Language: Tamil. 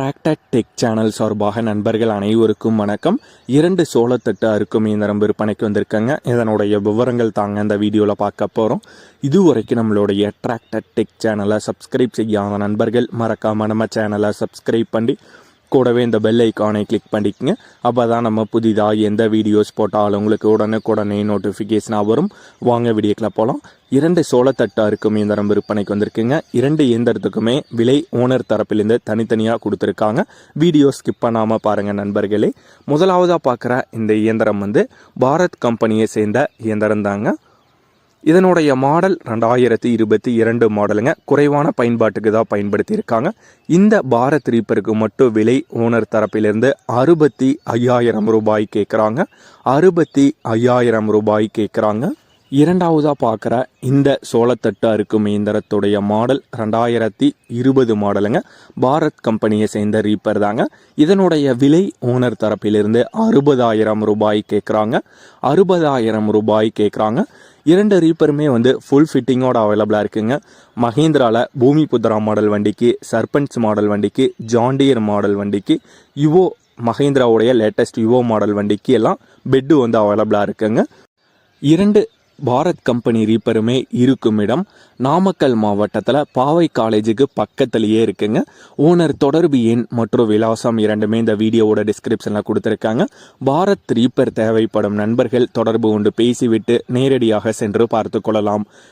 டிராக்டர் டெக் சேனல் சார்பாக நண்பர்கள் அனைவருக்கும் வணக்கம். இரண்டு சோளத்தட்டு அறுக்கும் இயந்திரம் விற்பனைக்கு வந்திருக்காங்க. இதனுடைய விவரங்கள் தாங்க இந்த வீடியோவில் பார்க்க போகிறோம் இதுவரைக்கும் நம்மளுடைய டிராக்டர் டெக் சேனலை சப்ஸ்கிரைப் செய்யாத நண்பர்கள் மறக்காமல் நம்ம சேனலை சப்ஸ்கிரைப் பண்ணி கூடவே இந்த பெல் ஐக்கானை கிளிக் பண்ணிக்கங்க. அப்போ தான் நம்ம புதிதாக எந்த வீடியோஸ் போட்டாலும் உங்களுக்கு உடனுக்குடனே நோட்டிஃபிகேஷனாக வரும். வாங்க வீடியோக்கில் போகலாம் இரண்டு சோளத்தட்டாருக்கும் இயந்திரம் விற்பனைக்கு வந்திருக்குங்க. இரண்டு இயந்திரத்துக்குமே விலை ஓனர் தரப்பிலிருந்து தனித்தனியாக கொடுத்துருக்காங்க. வீடியோ ஸ்கிப் பண்ணாமல் பாருங்கள் நண்பர்களே. முதலாவதாக பார்க்குற இந்த இயந்திரம் வந்து பாரத் கம்பெனியை சேர்ந்த இயந்திரம் தாங்க இதனுடைய மாடல் ரெண்டாயிரத்தி இருபத்தி இரண்டு மாடலுங்க. குறைவான பயன்பாட்டுக்கு தான் பயன்படுத்தியிருக்காங்க. இந்த பாரத் ரீப்பருக்கு மட்டும் விலை ஓனர் தரப்பிலிருந்து அறுபத்தி ஐயாயிரம் ரூபாய் கேட்குறாங்க. அறுபத்தி ஐயாயிரம் ரூபாய் கேட்குறாங்க. இரண்டாவதாக பார்க்குற இந்த சோளத்தட்டு அறுக்கும் இயந்திரத்துடைய மாடல் ரெண்டாயிரத்தி இருபது மாடலுங்க. பாரத் கம்பெனியை சேர்ந்த ரீப்பர் தாங்க. இதனுடைய விலை ஓனர் தரப்பிலிருந்து அறுபதாயிரம் ரூபாய் கேட்குறாங்க. அறுபதாயிரம் ரூபாய் கேட்குறாங்க. இரண்டு ரீப்பருமே வந்து ஃபுல் ஃபிட்டிங்கோட அவைலபிளாக இருக்குங்க. மஹேந்திராவில் பூமி புத்ரா மாடல் வண்டிக்கு சர்பன்ஸ் மாடல் வண்டிக்கு ஜாண்டியர் மாடல் வண்டிக்கு யுவோ மஹேந்திராவுடைய லேட்டஸ்ட் யுவோ மாடல் வண்டிக்கு எல்லாம் பெட்டு வந்து அவைலபிளாக இருக்குங்க. இரண்டு பாரத் கம்பெனி ரீப்பருமே இருக்கும் இடம் நாமக்கல் மாவட்டத்தில் பாவை காலேஜுக்கு பக்கத்துலேயே இருக்குங்க. ஓனர் தொடர்பு எண் மற்றும் விலாசம் இரண்டுமே இந்த வீடியோவோட டிஸ்கிரிப்ஷனில் கொடுத்துருக்காங்க. பாரத் ரீப்பர் தேவைப்படும் நண்பர்கள் தொடர்பு கொண்டு பேசிவிட்டு நேரடியாக சென்று பார்த்து கொள்ளலாம்.